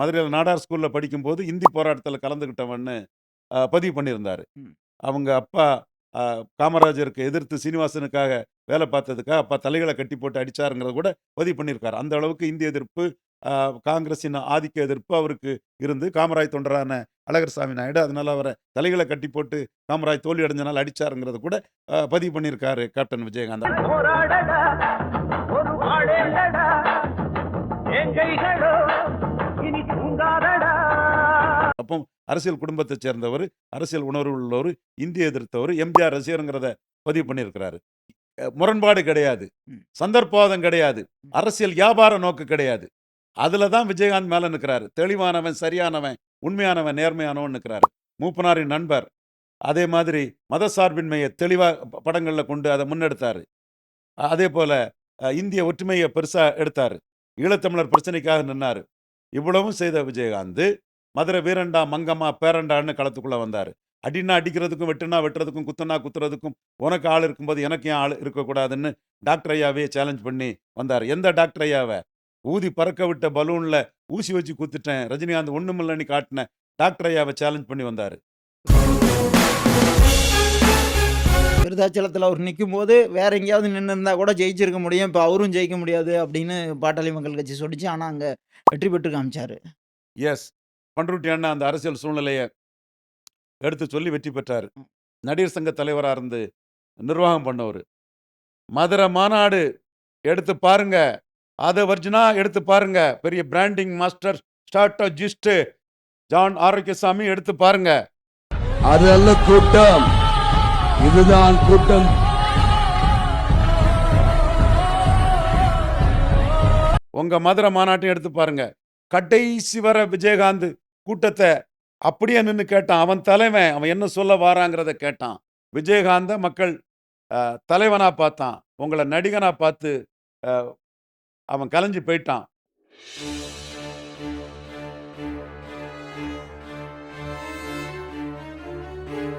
மதுரையில் நாடார் ஸ்கூலில் படிக்கும்போது இந்தி போராட்டத்தில் கலந்துக்கிட்டவன்னு பதிவு பண்ணியிருந்தார். அவங்க அப்பா காமராஜருக்கு எதிர்த்து சீனிவாசனுக்காக வேலை பார்த்ததுக்காக அப்பா தலைகளை கட்டி போட்டு அடிச்சாருங்கிறத கூட பதிவு பண்ணியிருக்காரு. அந்த அளவுக்கு இந்திய எதிர்ப்பு அஹ், காங்கிரசின் ஆதிக்க எதிர்ப்பு அவருக்கு இருந்து காமராஜ் தொண்டரான அழகர்சாமி நாயுடு அதனால அவரை தலைகளை கட்டி போட்டு காமராஜ் தோல்வி அடைஞ்சனால அடிச்சாருங்கிறத கூட பதிவு பண்ணியிருக்காரு கேப்டன் விஜயகாந்த் போராடடா ஒரு அப்போ அரசியல் குடும்பத்தைச் சேர்ந்தவர் அரசியல் உணர்வு உள்ளவர் இந்திய எதிர்த்தவர் எம்ஜிஆர் ரசிகருங்கிறத பதிவு பண்ணியிருக்கிறாரு. முரண்பாடு கிடையாது. சந்தர்ப்பவாதம் கிடையாது. அரசியல் வியாபார நோக்கு கிடையாது. அதுல தான் விஜயகாந்த் மேல நிற்கிறாரு தெளிவானவன் சரியானவன் உண்மையானவன் நேர்மையானவன் நிற்கிறாரு மூப்பனாரின் நண்பர். அதே மாதிரி மதசார்பின்மையை தெளிவாக படங்களில் கொண்டு அதை முன்னெடுத்தாரு. அதே போல இந்திய ஒற்றுமையை பெருசா எடுத்தாரு. ஈழத்தமிழர் பிரச்சனைக்காக நின்னாரு. இவ்வளவும் செய்த விஜயகாந்த் மதுரை வீரண்டா மங்கம்மா பேரண்டான்னு களத்துக்குள்ள வந்தார். அடினா அடிக்கிறதுக்கும் வெட்டுனா வெட்டுறதுக்கும் குத்துனா குத்துறதுக்கும் உனக்கு ஆள் இருக்கும்போது எனக்கு ஏன் ஆள் இருக்கக்கூடாதுன்னு டாக்டர் ஐயாவே சேலஞ்ச் பண்ணி வந்தார். எந்த டாக்டர் ஐயாவை? ஊதி பறக்க விட்ட பலூன்ல ஊசி வச்சு குத்துட்டேன். ரஜினிகாந்த் ஒண்ணுமில்லன்னு காட்டின டாக்டர் ஐயாவை சேலஞ்ச் பண்ணி வந்தார். விருதாச்சலத்தில் அவர் நிற்கும் போது வேற எங்கேயாவது நின்று இருந்தா கூட ஜெயிச்சிருக்க முடியும். இப்போ அவரும் ஜெயிக்க முடியாது அப்படின்னு பாட்டாளி மக்கள் கட்சி சொல்லிச்சு. ஆனால் அங்கே வெற்றி பெற்று காமிச்சாரு. எஸ் பண்ருட்டி அண்ணா அந்த அரசியல் சூழ்நிலையை எடுத்து சொல்லி வெற்றி பெற்றார். நடிகர் சங்க தலைவராக இருந்து நிர்வாகம் பண்ணவர். மதுரை மாநாடு எடுத்து பாருங்க. அதை வர்ஜினா எடுத்து பாருங்க. பெரிய branding master strategist John Arokiasamy எடுத்து பாருங்க. அது அல்ல கூட்டம். இதுதான் கூட்டம். உங்க மதுரை மாநாட்டையும் எடுத்து பாருங்க. கடைசி வர விஜயகாந்த் கூட்டத்தை அப்படியே நின்று கேட்டான். அவன் தலைவன் அவன் என்ன சொல்ல வாராங்கிறத கேட்டான். விஜயகாந்த மக்கள் தலைவனாக பார்த்தான். உங்களை நடிகனாக பார்த்து அவன் கலைஞ்சு போயிட்டான்.